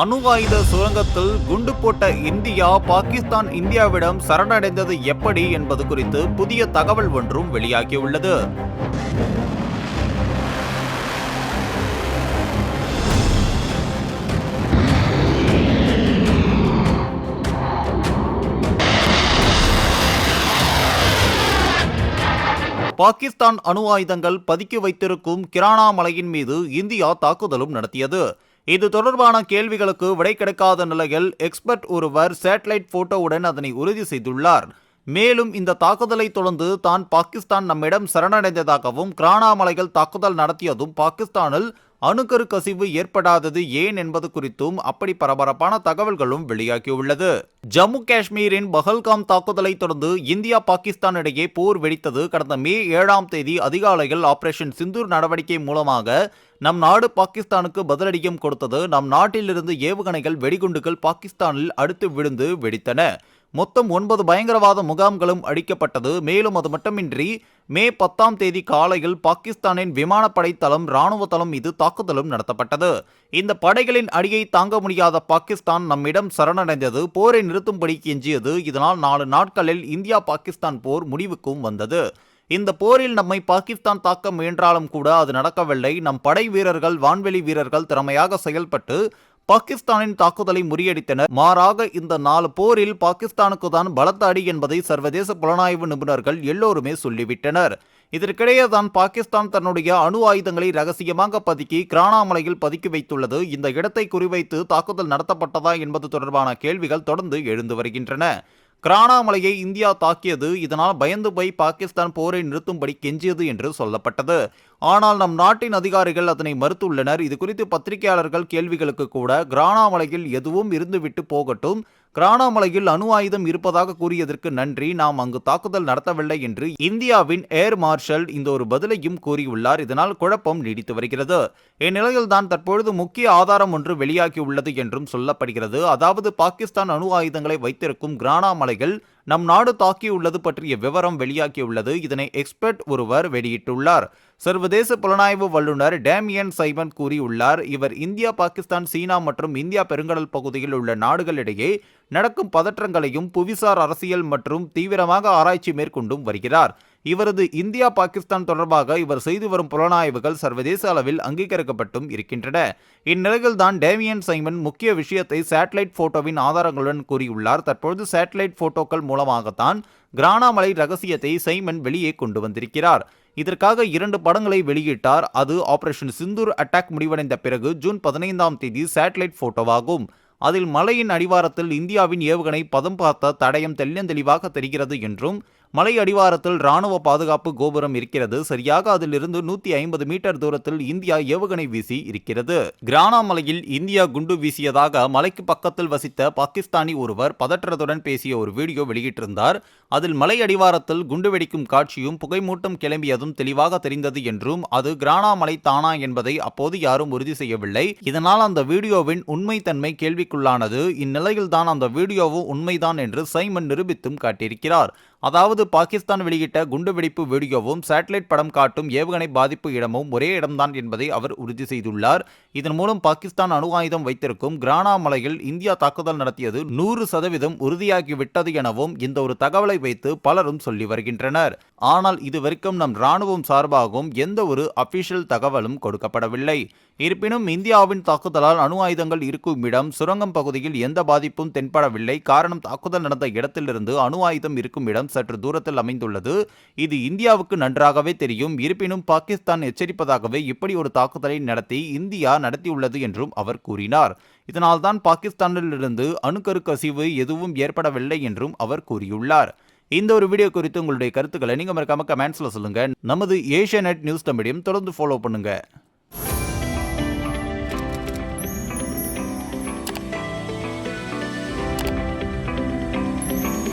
அணு ஆயுத சுரங்கத்தில் குண்டு போட்ட இந்தியா பாகிஸ்தான் இந்தியாவிடம் சரணடைந்தது எப்படி என்பது குறித்து புதிய தகவல் ஒன்றும் வெளியாகியுள்ளது. பாகிஸ்தான் அணு ஆயுதங்கள் பதுக்கி வைத்திருக்கும் கிரானா மலையின் மீது இந்தியா தாக்குதலும் நடத்தியது. இது தொடர்பான கேள்விகளுக்கு விடை கிடைக்காத நிலையில் எக்ஸ்பர்ட் ஒருவர் சேட்டலைட் போட்டோவுடன் அதனை உறுதி செய்துள்ளார். மேலும் இந்த தாக்குதலை தொடர்ந்து தான் பாகிஸ்தான் நம்மிடம் சரணடைந்ததாகவும் கிரானாமலைகள் தாக்குதல் நடத்தியதும் பாகிஸ்தானில் அணுக்கரு கசிவு ஏற்படாதது ஏன் என்பது குறித்தும் அப்படி பரபரப்பான தகவல்களும் வெளியாகியுள்ளது. ஜம்மு காஷ்மீரின் பஹல்காம் தாக்குதலை தொடர்ந்து இந்தியா பாகிஸ்தான் இடையே போர் வெடித்தது. கடந்த மே ஏழாம் தேதி அதிகாலையில் ஆபரேஷன் சிந்தூர் நடவடிக்கை மூலமாக நம் நாடு பாகிஸ்தானுக்கு பதிலடியும் கொடுத்தது. நம் நாட்டிலிருந்து ஏவுகணைகள் வெடிகுண்டுகள் பாகிஸ்தானில் அடுத்து விழுந்து வெடித்தன. மொத்தம் ஒன்பது பயங்கரவாத முகாம்களும் அடிக்கப்பட்டது மேலும் அது மட்டுமின்றி மே பத்தாம் தேதி காலையில் பாகிஸ்தானின் விமானப்படை தளம் இராணுவ தளம் மீது தாக்குதலும் நடத்தப்பட்டது. இந்த படைகளின் அடியை தாங்க முடியாத பாகிஸ்தான் நம்மிடம் சரணடைந்தது. போரை நிறுத்தும்படி கெஞ்சியது இதனால் நாலு நாட்களில் இந்தியா பாகிஸ்தான் போர் முடிவுக்கும் வந்தது. இந்த போரில் நம்மை பாகிஸ்தான் தாக்க முயன்றாலும் கூட அது நடக்கவில்லை. நம் படை வீரர்கள் வான்வெளி வீரர்கள் திறமையாக செயல்பட்டு பாகிஸ்தானின் தாக்குதலை முறியடித்தனர். மாறாக இந்த நாலு போரில் பாகிஸ்தானுக்கு தான் பலத்த அடி என்பதை சர்வதேச புலனாய்வு நிபுணர்கள் எல்லோருமே சொல்லிவிட்டனர். இதற்கிடையே தான் பாகிஸ்தான் தன்னுடைய அணு ஆயுதங்களை ரகசியமாக பதுக்கி கிரானாமலையில் பதுக்கி வைத்துள்ளது. இந்த இடத்தை குறிவைத்து தாக்குதல் நடத்தப்பட்டதா என்பது தொடர்பான கேள்விகள் தொடர்ந்து எழுந்து வருகின்றன. கிரானாமலையை இந்தியா தாக்கியது. இதனால் பயந்து போய் பாகிஸ்தான் போரை நிறுத்தும்படி கெஞ்சியது என்று சொல்லப்பட்டது. ஆனால் நம் நாட்டின் அதிகாரிகள் அதனை மறுத்துள்ளனர். இது குறித்து பத்திரிகையாளர்கள் கேள்விகளுக்கு கூட கிரானாமலையில் எதுவும் இருந்துவிட்டு போகட்டும். கிரானாமலையில் அணு ஆயுதம் இருப்பதாக கூறியதற்கு நன்றி. நாம் அங்கு தாக்குதல் நடத்தவில்லை என்று இந்தியாவின் ஏர் மார்ஷல் இந்த ஒரு பதிலையும் கூறியுள்ளார். இதனால் குழப்பம் நீடித்து வருகிறது. இந்நிலையில்தான் தற்பொழுது முக்கிய ஆதாரம் ஒன்று வெளியாகியுள்ளது என்றும் சொல்லப்படுகிறது. அதாவது பாகிஸ்தான் அணு ஆயுதங்களை வைத்திருக்கும் கிரானாமலையில் நம் நாடு தாக்கியுள்ளது பற்றிய விவரம் வெளியாகியுள்ளது. இதனை எக்ஸ்பர்ட் ஒருவர் வெளியிட்டுள்ளார். சர்வதேச புலனாய்வு வல்லுநர் டேமியன் சைமன் கூறியுள்ளார் இவர் இந்தியா பாகிஸ்தான் சீனா மற்றும் இந்தியா பெருங்கடல் பகுதியில் உள்ள நாடுகளிடையே நடக்கும் பதற்றங்களையும் புவிசார் அரசியல் மற்றும் தீவிரமாக ஆராய்ச்சி மேற்கொண்டும் வருகிறார். இவரது இந்தியா பாகிஸ்தான் தொடர்பாக இவர் செய்து வரும் புலனாய்வுகள் சர்வதேச அளவில் அங்கீகரிக்கப்பட்டும் இருக்கின்றன. இந்நிலையில் தான் டேமியன் சைமன் முக்கிய விஷயத்தை சேட்டலைட் போட்டோவின் ஆதாரங்களுடன் கூறியுள்ளார். தற்பொழுது சேட்டலைட் போட்டோக்கள் மூலமாகத்தான் கிரானாமலை ரகசியத்தை சைமன் வெளியே கொண்டு வந்திருக்கிறார். இதற்காக இரண்டு படங்களை வெளியிட்டார். அது ஆபரேஷன் சிந்தூர் அட்டாக் முடிவடைந்த பிறகு ஜூன் பதினைந்தாம் தேதி சேட்டலைட் போட்டோவாகும் அதில் மலையின் அடிவாரத்தில் இந்தியாவின் ஏவுகணை பதம் பார்த்த தடயம் தெளிவாக தெரிகிறது என்றும் மலை அடிவாரத்தில் ராணுவ பாதுகாப்பு கோபுரம் இருக்கிறது. சரியாக அதிலிருந்து நூத்தி ஐம்பது மீட்டர் தூரத்தில் இந்தியா ஏவுகணை வீசி இருக்கிறது. கிரானாமலையில் இந்தியா குண்டு வீசியதாக மலைக்கு பக்கத்தில் வசித்த பாகிஸ்தானி ஒருவர் பதற்றத்துடன் பேசிய ஒரு வீடியோ வெளியிட்டிருந்தார். அதில் மலை அடிவாரத்தில் குண்டு வெடிக்கும் காட்சியும் புகைமூட்டம் கிளம்பியதும் தெளிவாக தெரிந்தது என்றும் அது கிரானாமலை தானா என்பதை அப்போது யாரும் உறுதி செய்யவில்லை. இதனால் அந்த வீடியோவின் உண்மைத்தன்மை கேள்விக்குள்ளானது. இந்நிலையில்தான் அந்த வீடியோவும் உண்மைதான் என்று சைமன் நிரூபித்தும் காட்டியிருக்கிறார். அதாவது பாகிஸ்தான் வெளியிட்ட குண்டுவெடிப்பு வீடியோவும் சேட்டலைட் படம் காட்டும் ஏவுகணை பாதிப்பு இடமும் ஒரே இடம்தான் என்பதை அவர் உறுதி செய்துள்ளார். இதன் மூலம் பாகிஸ்தான் அணு ஆயுதம் வைத்திருக்கும் கிரானா மலையில் இந்தியா தாக்குதல் நடத்தியது நூறு சதவீதம் உறுதியாகிவிட்டது எனவும் இந்த ஒரு தகவலை வைத்து பலரும் சொல்லி வருகின்றனர். ஆனால் இதுவரைக்கும் நம் ராணுவம் சார்பாகவும் எந்த ஒரு அபிஷியல் தகவலும் கொடுக்கப்படவில்லை. இருப்பினும் இந்தியாவின் தாக்குதலால் அணு ஆயுதங்கள் இருக்கும் இடம் சுரங்கம் பகுதியில் எந்த பாதிப்பும் தென்படவில்லை. காரணம் தாக்குதல் நடந்த இடத்திலிருந்து அணு ஆயுதம் இருக்கும் இடம் சற்று தூரத்தில் அமைந்துள்ளது. இது இந்தியாவுக்கு நன்றாகவே தெரியும். இருப்பினும் பாகிஸ்தான் எச்சரிப்பதாகவே இப்படி ஒரு தாக்குதலை நடத்தி இந்தியா நடத்தியுள்ளது என்றும் அவர் கூறினார். இதனால்தான் பாகிஸ்தானிலிருந்து அணுக்கரு கசிவு எதுவும் ஏற்படவில்லை என்றும் அவர் கூறியுள்ளார். இந்த ஒரு வீடியோ குறித்து உங்களுடைய கருத்துக்களை நீங்கள் மறக்காம கமெண்ட்ஸில் சொல்லுங்கள் நமது ஏஷியா நியூஸ் தமிழையும் தொடர்ந்து ஃபாலோ பண்ணுங்கள்